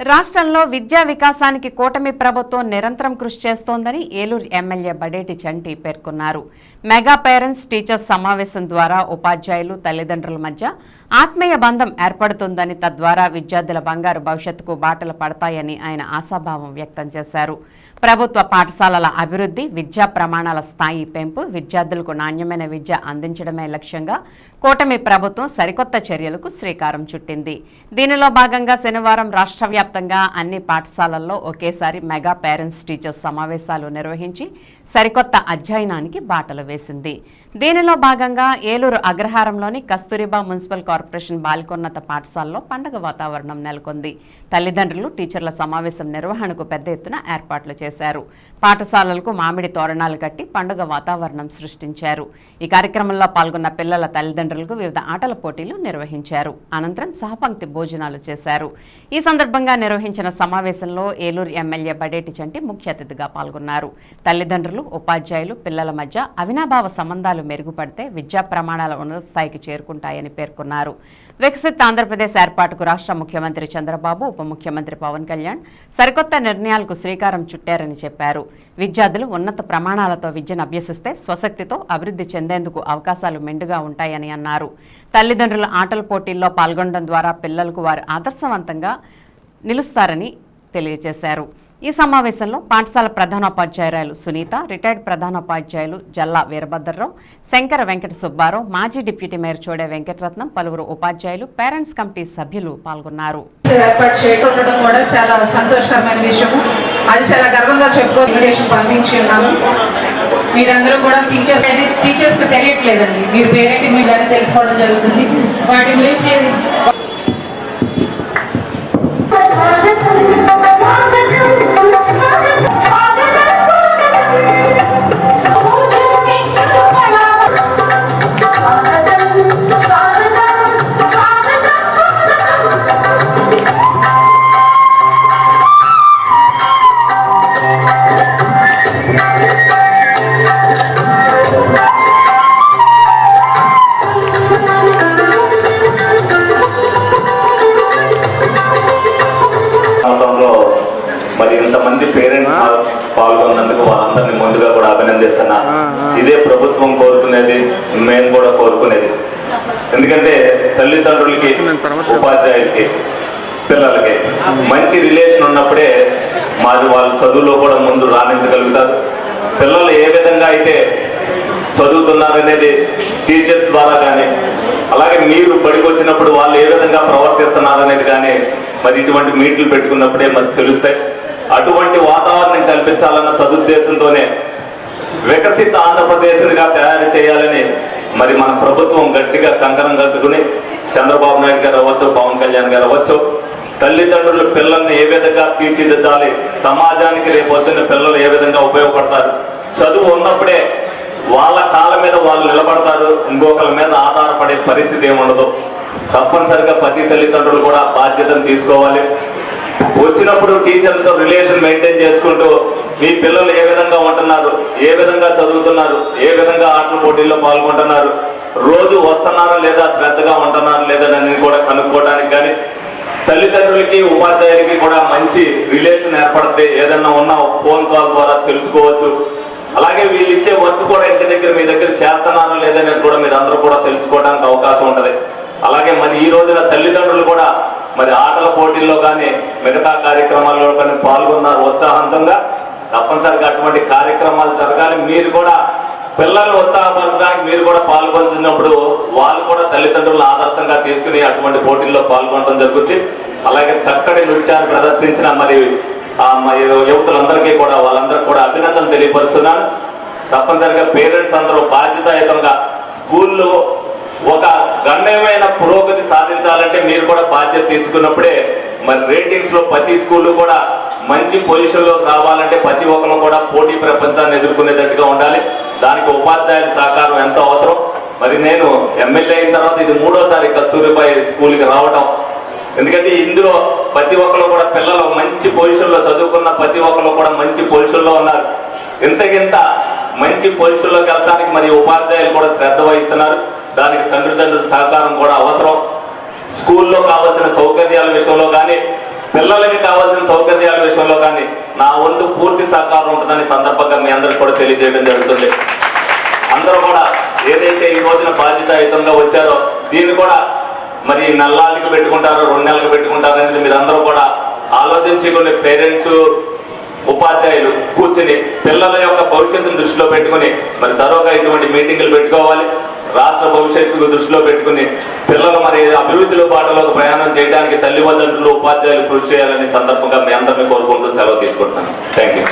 రాష్ట్రంలో విద్యా వికాసానికి కూటమి ప్రభుత్వం నిరంతరం కృషి చేస్తోందని ఏలూరు ఎమ్మెల్యే బడేటి చంటి పేర్కొన్నారు. మెగా పేరెంట్స్ టీచర్స్ సమావేశం ద్వారా ఉపాధ్యాయులు తల్లిదండ్రుల మధ్య ఆత్మీయ బంధం ఏర్పడుతుందని తద్వారా విద్యార్థుల బంగారు భవిష్యత్తుకు బాటలు పడతాయని ఆయన ఆశాభావం వ్యక్తం చేశారు. ప్రభుత్వ పాఠశాలల అభివృద్ధి విద్యా ప్రమాణాల స్థాయి పెంపు విద్యార్థులకు నాణ్యమైన విద్య అందించడమే లక్ష్యంగా కూటమి ప్రభుత్వం సరికొత్త చర్యలకు శ్రీకారం చుట్టింది. దీనిలో భాగంగా శనివారం రాష్ట్ర వ్యాప్తంగా అన్ని పాఠశాలల్లో ఒకేసారి మెగా పేరెంట్స్ టీచర్స్ సమావేశాలు నిర్వహించి సరికొత్త అధ్యయనానికి బాటలు వేసింది. దీనిలో భాగంగా ఏలూరు అగ్రహారంలోని కస్తూరిబా మున్సిపల్ కార్పొరేషన్ బాలికోన్నత పాఠశాలలో పండగ వాతావరణం నెలకొంది. తల్లిదండ్రులు టీచర్ల సమావేశం నిర్వహణకు పెద్ద ఎత్తున ఏర్పాట్లు చేశారు. పాఠశాలలకు మామిడి తోరణాలు కట్టి పండుగ వాతావరణం సృష్టించారు. ఈ కార్యక్రమంలో పాల్గొన్న పిల్లల తల్లిదండ్రులకు వివిధ ఆటల పోటీలు నిర్వహించారు. అనంతరం సహపంక్తి భోజనాలు చేశారు. ఈ సందర్భంగా నిర్వహించిన సమావేశంలో ఏలూరు ఎమ్మెల్యే బడేటి చంటి ముఖ్య అతిథిగా పాల్గొన్నారు. తల్లిదండ్రులు ఉపాధ్యాయులు పిల్లల మధ్య అవినాభావ సంబంధాలు మెరుగుపడితే విద్యా ప్రమాణాల ఉన్నత స్థాయికి చేరుకుంటాయని పేర్కొన్నారు. వికసిత్ ఆంధ్రప్రదేశ్ ఏర్పాటుకు రాష్ట్ర ముఖ్యమంత్రి చంద్రబాబు ఉప ముఖ్యమంత్రి పవన్ కళ్యాణ్ సరికొత్త నిర్ణయాలకు శ్రీకారం చుట్టారని చెప్పారు. విద్యార్థులు ఉన్నత ప్రమాణాలతో విద్యను అభ్యసిస్తే స్వశక్తితో అభివృద్ధి చెందేందుకు అవకాశాలు మెండుగా ఉంటాయని అన్నారు. తల్లిదండ్రుల ఆటల పోటీల్లో పాల్గొనడం ద్వారా పిల్లలకు వారు ఆదర్శవంతంగా నిలుస్తారని తెలియజేశారు. ఈ సమావేశంలో పాఠశాల ప్రధానోపాధ్యాయురాలు సునీత రిటైర్డ్ ప్రధానోపాధ్యాయులు జల్లా వీరభద్రరావు శంకర వెంకట సుబ్బారావు మాజీ డిప్యూటీ మేయర్ చోడే వెంకటరత్నం పలువురు ఉపాధ్యాయులు పేరెంట్స్ కమిటీ సభ్యులు పాల్గొన్నారు. కూడా చాలా సంతోషకరమైన విషయం. అది చాలా గర్వంగా చెప్పుకో ఇన్విటేషన్ పంపించి ఉన్నాము మీరందరూ కూడా టీచర్స్ అనేది టీచర్స్ తెలియట్లేదండి. మీరు పేరెంట్ మీద తెలుసుకోవడం జరుగుతుంది. వాటి గురించి పాల్గొన్నందుకు వాళ్ళందరినీ ముందుగా కూడా అభినందిస్తున్నా. ఇదే ప్రభుత్వం కోరుకునేది మేము కూడా కోరుకునేది. ఎందుకంటే తల్లిదండ్రులకి ఉపాధ్యాయులకి పిల్లలకి మంచి రిలేషన్ ఉన్నప్పుడే మాది వాళ్ళ చదువులో కూడా ముందు రాణించగలుగుతారు. పిల్లలు ఏ విధంగా అయితే చదువుతున్నారనేది టీచర్స్ ద్వారా కానీ అలాగే మీరు బడికి వచ్చినప్పుడు వాళ్ళు ఏ విధంగా ప్రవర్తిస్తున్నారు అనేది కానీ మరి ఇటువంటి మీట్లు పెట్టుకున్నప్పుడే మరి తెలుస్తాయి. అటువంటి వాతావరణం కల్పించాలన్న సదుద్దేశంతోనే వికసిత ఆంధ్రప్రదేశ్గా తయారు చేయాలని మరి మన ప్రభుత్వం గట్టిగా కంకణం కట్టుకుని చంద్రబాబు నాయుడు గారు అవ్వచ్చు పవన్ కళ్యాణ్ గారు అవ్వచ్చు తల్లిదండ్రులు పిల్లల్ని ఏ విధంగా తీర్చిదిద్దాలి సమాజానికి రేపొద్దున్న పిల్లలు ఏ విధంగా ఉపయోగపడతారు చదువు ఉన్నప్పుడే వాళ్ళ కాళ్ళ మీద వాళ్ళు నిలబడతారు ఇంకొకరి మీద ఆధారపడే పరిస్థితి ఏముండదు. తప్పనిసరిగా ప్రతి తల్లిదండ్రులు కూడా బాధ్యతను తీసుకోవాలి. వచ్చినప్పుడు టీచర్లతో రిలేషన్ మెయింటైన్ చేసుకుంటూ మీ పిల్లలు ఏ విధంగా ఉంటున్నారు ఏ విధంగా చదువుతున్నారు ఏ విధంగా ఆటల పోటీల్లో పాల్గొంటున్నారు రోజు వస్తున్నారా లేదా శ్రద్ధగా ఉంటున్నారా లేదా అనేది కూడా కనుక్కోవడానికి కానీ తల్లిదండ్రులకి ఉపాధ్యాయులకి కూడా మంచి రిలేషన్ ఏర్పడితే ఏదన్నా ఉన్నా ఫోన్ కాల్ ద్వారా తెలుసుకోవచ్చు. అలాగే వీళ్ళు ఇచ్చే వర్క్ కూడా ఇంటి దగ్గర మీ దగ్గర చేస్తున్నారో లేదనేది కూడా మీరు అందరూ కూడా తెలుసుకోవడానికి అవకాశం ఉంటుంది. అలాగే మరి ఈ రోజున తల్లిదండ్రులు కూడా మరి ఆటల పోటీల్లో కానీ మిగతా కార్యక్రమాల్లో కానీ పాల్గొన్నారు ఉత్సాహంతంగా తప్పనిసరిగా అటువంటి కార్యక్రమాలు జరగాలి. మీరు కూడా పిల్లల్ని ఉత్సాహపరచడానికి మీరు కూడా పాల్గొంటున్నప్పుడు వాళ్ళు కూడా తల్లిదండ్రులను ఆదర్శంగా తీసుకుని అటువంటి పోటీల్లో పాల్గొనడం జరుగుతుంది అలాగే చక్కటి నృత్యాన్ని ప్రదర్శించిన మరి మరి యువతులందరికీ కూడా వాళ్ళందరికీ కూడా అభినందనలు తెలియపరుస్తున్నాను. తప్పనిసరిగా పేరెంట్స్ అందరూ బాధ్యతాయుతంగా స్కూల్లో ఒక గణ్యమైన పురోగతి సాధించాలంటే మీరు కూడా బాధ్యత తీసుకున్నప్పుడే మరి రేటింగ్స్లో ప్రతి స్కూల్ కూడా మంచి పొజిషన్లో రావాలంటే ప్రతి ఒక్కరు కూడా పోటీ ప్రపంచాన్ని ఎదుర్కొనేటట్టుగా ఉండాలి. దానికి ఉపాధ్యాయుల సహకారం ఎంతో అవసరం. మరి నేను ఎమ్మెల్యే అయిన తర్వాత ఇది మూడోసారి కస్తూరిబాయి స్కూల్కి రావడం ఎందుకంటే ఇందులో ప్రతి ఒక్కరు కూడా పిల్లలు మంచి పొజిషన్లో చదువుకున్న ప్రతి ఒక్కరు కూడా మంచి పొజిషన్లో ఉన్నారు. ఇంతకింత మంచి పొజిషన్లోకి వెళ్ళడానికి మరి ఉపాధ్యాయులు కూడా శ్రద్ధ వహిస్తున్నారు. దానికి తండ్రిదండ్రుల సహకారం కూడా అవసరం. స్కూల్లో కావాల్సిన సౌకర్యాల విషయంలో కానీ పిల్లలకి కావాల్సిన సౌకర్యాల విషయంలో కానీ నా వంతు పూర్తి సహకారం ఉంటుందని సందర్భంగా మీ అందరికి కూడా తెలియజేయడం జరుగుతుంది. అందరూ కూడా ఏదైతే ఈ రోజున బాధ్యతాయుతంగా వచ్చారో దీన్ని కూడా మరి నల్లానికి పెట్టుకుంటారో రెండు నెలలకు పెట్టుకుంటారో అనేది మీరు అందరూ కూడా ఆలోచించి కొన్ని పేరెంట్స్ ఉపాధ్యాయులు కూర్చుని పిల్లల యొక్క భవిష్యత్తును దృష్టిలో పెట్టుకుని మరి తరోగా ఇటువంటి మీటింగులు పెట్టుకోవాలి. రాష్ట్ర భవిష్యత్తుకు దృష్టిలో పెట్టుకుని పిల్లలు మరి అభివృద్ధిలో పాటలకు ప్రయాణం చేయడానికి తల్లిదండ్రులు ఉపాధ్యాయులు కృషి చేయాలని సందర్భంగా మీ అందరినీ కోరుకుంటూ సెలవు తీసుకుంటున్నాను. Thank you